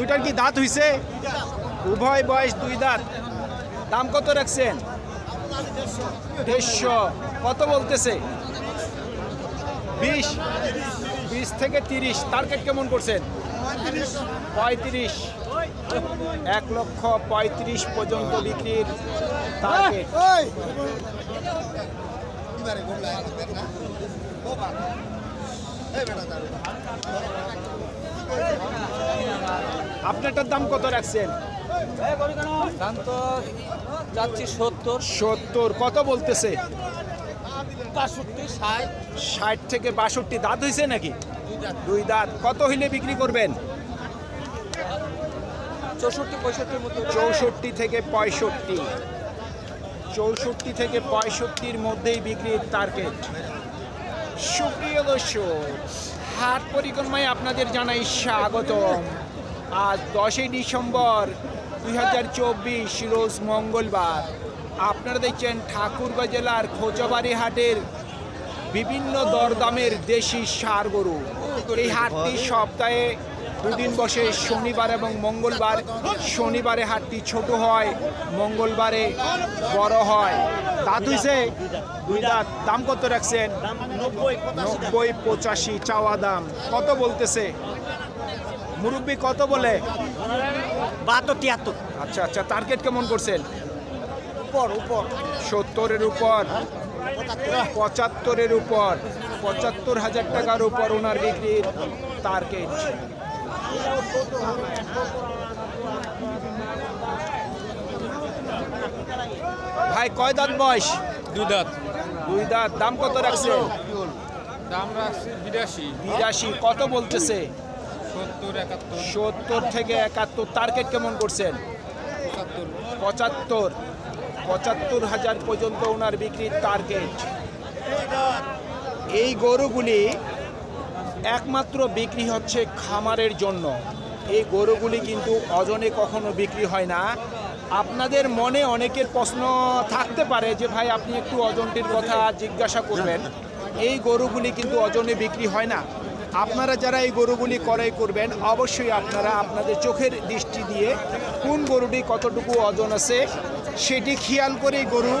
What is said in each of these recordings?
দুইটার কি দাঁত হইছে? উভয় বয়স দুই দাঁত। দাম কত রাখছেন? দেড়শো। কত বলতেছে? বিশ। বিশ থেকে তিরিশ। টার্গেট কেমন করছেন? পঁয়ত্রিশ। এক লক্ষ পঁয়ত্রিশ পর্যন্ত বিক্রির টার্গেট আপনারটার দাম কত রাখছেন? দাম তো যাচ্ছি সত্তর। সত্তর কত বলতেছে? বাষট্টি ষাট। ষাট থেকে বাষট্টি দাঁত হয়েছে নাকি? দুই দাঁত। কত হইলে বিক্রি করবেন? চৌষট্টি পঁয়ষট্টির মতো চৌষট্টি থেকে পঁয়ষট্টি। চৌষট্টি থেকে পঁয়ষট্টির মধ্যেই বিক্রির টার্গেট সুপ্রিয় দর্শক হাট পরিক্রমায় আপনাদের জানাই স্বাগতম। আজ দশই ডিসেম্বর দুই হাজার চব্বিশ, রোজ মঙ্গলবার। আপনারা দেখছেন ঠাকুরগাঁ জেলার খোঁচাবাড়ি হাটের বিভিন্ন দরদামের দেশি সার গরু। এই হাটটি সপ্তাহে দুদিন বসে শনিবার এবং মঙ্গলবার। শনিবারে হাটটি ছোট হয়, মঙ্গলবারে বড় হয়। দাঁত হইছে দাম কত রাখছেন? নব্বই পঁচাশি চাওয়া দাম। কত বলতেছে? মুরব্বী কত বলে? বাহাত্তর তিয়াত্তর। আচ্ছা আচ্ছা টার্গেট কেমন করছেন? উপর উপর। সত্তরের উপর। পঁচাত্তরের উপর। পঁচাত্তর হাজার টাকার উপর ওনার বিক্রির টার্গেট ভাই কয় দাঁত বয়স? দুই দাঁত। দুই দাঁত। দাম কত রাখছে দাম রাখছি বিরাশি। বিরাশি। কত বলতেছে? সত্তর থেকে একাত্তর। টার্গেট কেমন করছেন? পঁচাত্তর। পঁচাত্তর। হাজার পর্যন্ত ওনার বিক্রির টার্গেট এই গরুগুলি একমাত্র বিক্রি হচ্ছে খামারের জন্য। এই গরুগুলি কিন্তু অজনে কখনো বিক্রি হয় না। আপনাদের মনে অনেকের প্রশ্ন থাকতে পারে যে ভাই আপনি একটু অজনটির কথা জিজ্ঞাসা করবেন। এই গরুগুলি কিন্তু অজনে বিক্রি হয় না। আপনারা যারা এই গরুগুলি ক্রয় করবেন, অবশ্যই আপনারা আপনাদের চোখের দৃষ্টি দিয়ে কোন গরুটি কতটুকু ওজন আছে, সেটি খেয়াল করে গরু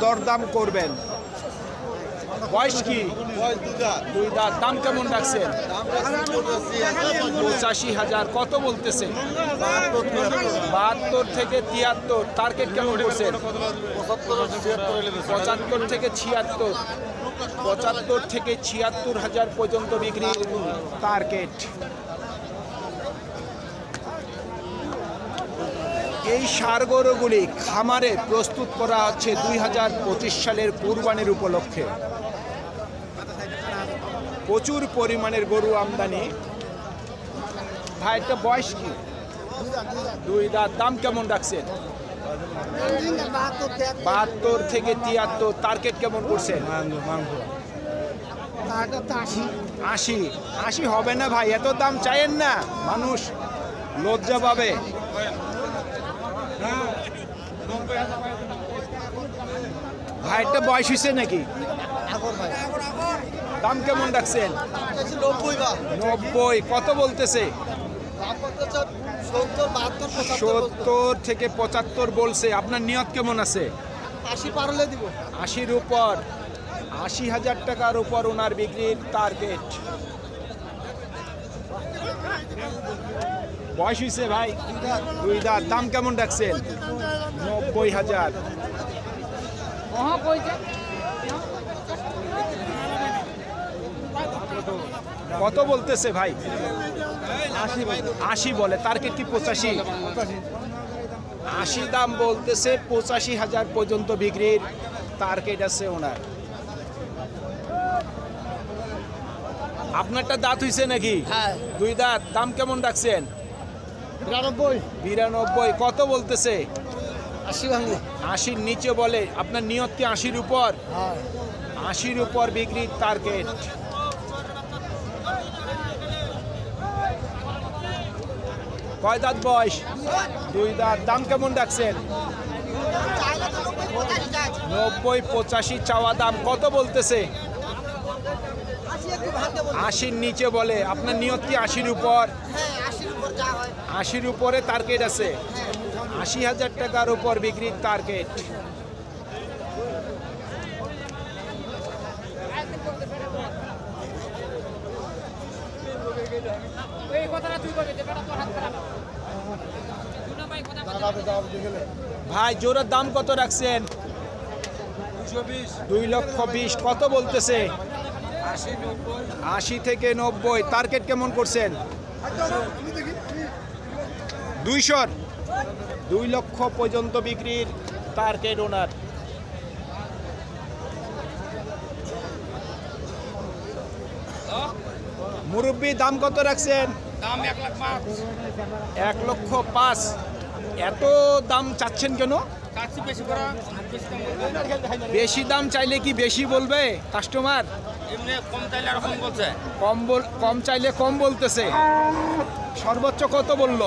দরদাম করবেন। বয়স কি? দুই দাম কেমন রাখছেন? পঁচাশি হাজার, কত বলতেছে বাহাত্তর থেকে তিয়াত্তর টার্গেট কেমন করছেন পঁচাত্তর থেকে ছিয়াত্তর, পঁচাত্তর থেকে ছিয়াত্তর হাজার পর্যন্ত বিক্রি। টার্গেট এই সার গরুগুলি খামারে প্রস্তুত করা হচ্ছে দুই হাজার পঁচিশ সালের কুরবানির উপলক্ষে। প্রচুর পরিমাণের গরু আমদানি। ভাই, একটা বয়স কি? দুই দাঁত। দাম কেমন রাখছেন? বাহাত্তর থেকে তিয়াত্তর। টার্গেট কেমন করছেন আশি। আশি হবে না ভাই, এত দাম চাইেন না। মানুষ লজ্জা পাবে। ভাইটা বয়স হয়েছে নাকি? দাম কেমন রাখছেন? নব্বই কত বলতেছে? সত্তর থেকে পঁচাত্তর বলছে। আপনার নিয়ত কেমন আছে? আশি পারলে দিব। আশির উপর। আশি হাজার টাকার উপর ওনার বিক্রির টার্গেট বয়স হয়েছে ভাই? দুই দাঁত। দাম কেমন ডাকছেন নব্বই হাজার। কত বলতেছে ভাই? আশি বলে। টার্গেট কি পঁচাশি? আশি দাম বলতেছে পঁচাশি হাজার পর্যন্ত বিক্রির টার্গেট আছে ওনার। আপনারটা দাঁত হইছে নাকি? হ্যাঁ। দুই দাঁত। দাম কেমন রাখছেন? বিরানব্বই। কত বলতেছে? আশির নিচে বলে আপনার নিয়ত কি আশির উপর? হ্যাঁ। আশির উপর বিক্রির টার্গেট কয় দাঁত বয়স? দুই দাঁত। দাম কেমন রাখছেন? নব্বই পঁচাশি চাওয়া দাম। কত বলতেছে? আশির নিচে বলে আপনার নিয়ত কি আশির উপর? আশির উপরে টার্গেট আছে। আশি হাজার টাকার উপর বিক্রির টার্গেট ভাই জোরের দাম কত রাখছেন? দুই লক্ষ বিশ কত বলতেছে? আশি থেকে নব্বই টার্গেট কেমন করছেন? দুইশোর। দুই লক্ষ পর্যন্ত বিক্রির টার্গেট ওনার মুরব্বী দাম কত রাখছেন? দাম এক লাখ পাঁচ। এক লক্ষ পাঁচ। এত দাম চাচ্ছেন কেন? বেশি দাম। চাইলে কি বেশি বলবে কাস্টমার এমনি কম চাইলে আর কম বলছে। কম বল কম চাইলে কম বলতেছে। সর্বোচ্চ কত বলল?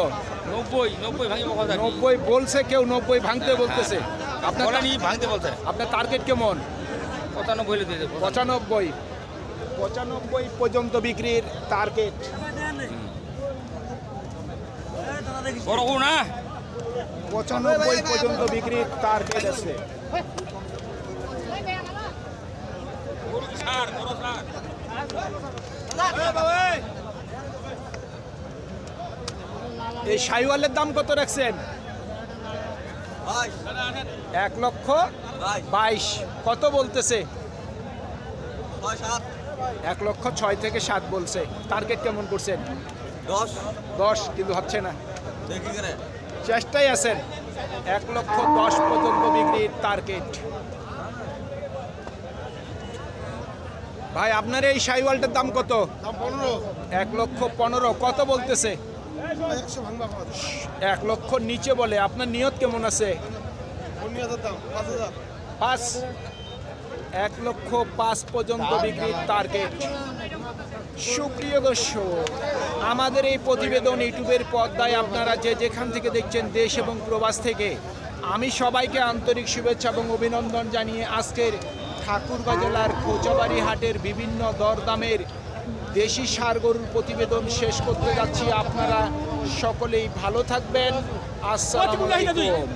নব্বই নব্বই ভাঙিব নব্বই বলছে কেউ নব্বই ভাঙতে বলতেছে। আপনার ভাঙতে বলছে। আপনার টার্গেট কেমন? পঁচানব্বই পঁচানব্বই। পঁচানব্বই পর্যন্ত বিক্রির টার্গেট বড় না? পঁচানব্বই পর্যন্ত বিক্রির টার্গেট আছে। এই সাইওয়ালের দাম কত রাখছেন? এক লক্ষ বাইশ। কত বলতেছে? এক লক্ষ ছয় থেকে সাত বলছে। টার্গেট কেমন করছেন? দশ। দশ কিন্তু হচ্ছে না। চেষ্টায় আছেন। এক লক্ষ দশ পর্যন্ত বিক্রির টার্গেট। ভাই আপনার এই সাইওয়ালটার দাম কত? এক লক্ষ পনেরো। কত বলতেছে? এক লক্ষ নিচে বলে। আপনার নিয়ত কেমন আছে? পাঁচ পাঁচ? এক লক্ষ পাঁচ পর্যন্ত বিক্রির টার্গেট সুপ্রিয় দর্শক আমাদের এই প্রতিবেদন ইউটিউবের পর্দায় আপনারা যে যেখান থেকে দেখছেন দেশ এবং প্রবাস থেকে আমি সবাইকে আন্তরিক শুভেচ্ছা এবং অভিনন্দন জানিয়ে আজকের ঠাকুরগাঁ জেলার খোঁচাবাড়ি হাটের বিভিন্ন দরদামের দেশি সার গরুর প্রতিবেদন শেষ করতে যাচ্ছি। আপনারা সকলেই ভালো থাকবেন। আসসালামু আলাইকুম।